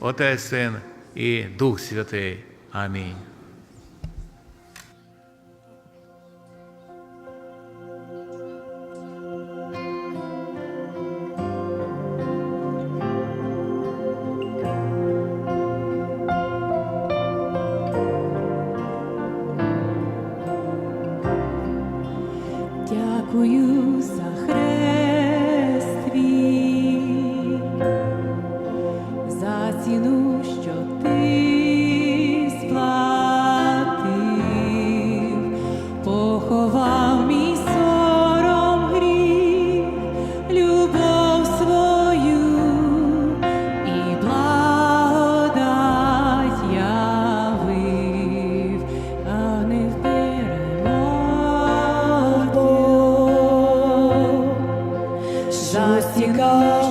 Отець Син і Дух Святий. Амінь. Дякую за хрест. щастя.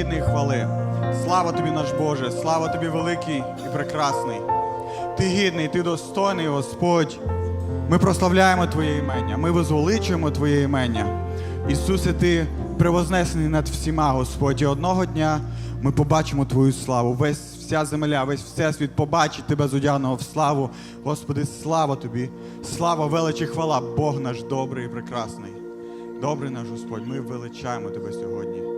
гідний хвали. Слава тобі, наш Боже, слава тобі великий і прекрасний. Ти гідний, ти достойний, Господь. Ми прославляємо Твоє імення, ми возвеличуємо Твоє імення. Ісусе, Ти превознесений над всіма, Господь. І одного дня ми побачимо Твою славу. Весь вся земля, весь всесвіт побачить Тебе зодягного в славу. Господи, слава Тобі, слава, велич і хвала, Бог наш добрий і прекрасний. Добрий наш Господь, ми величаємо Тебе сьогодні.